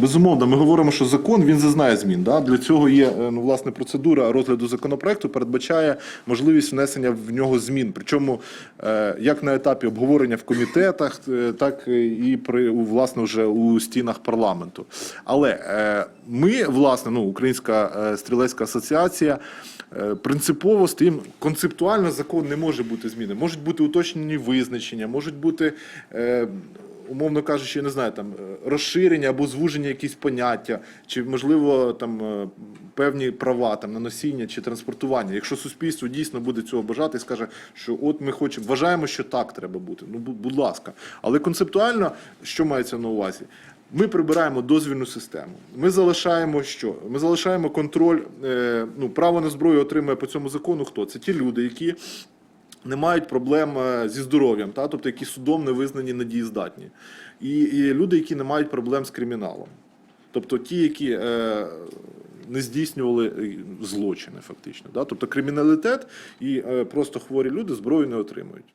Безумовно, ми говоримо, що закон він зазнає змін. Да? Для цього є е, ну, власне процедура розгляду законопроекту, передбачає можливість внесення в нього змін. Причому е, як на етапі обговорення в комітетах, е, так і при власне вже у стінах парламенту. Але ми, власне, ну, Українська стрілецька асоціація. Принципово стоїм концептуально закон не може бути зміни. Можуть бути уточнені визначення, можуть бути умовно кажучи, я не знаю, там е, розширення або звуження якісь поняття, чи можливо там е, певні права там на носіння чи транспортування. Якщо суспільство дійсно буде цього бажати і скаже, що от ми хочемо, вважаємо, що так треба бути. Ну, бу- будь ласка. Але концептуально, що мається на увазі? Ми прибираємо дозвільну систему. Ми залишаємо що? Ми залишаємо контроль. Е, ну, право на зброю отримує по цьому закону хто? Це ті люди, які не мають проблем е, зі здоров'ям, та? тобто які судом не визнані недієздатні. І, і люди, які не мають проблем з криміналом. Тобто ті, які е, не здійснювали е, злочини, фактично. Да? Тобто криміналітет і е, просто хворі люди зброю не отримують.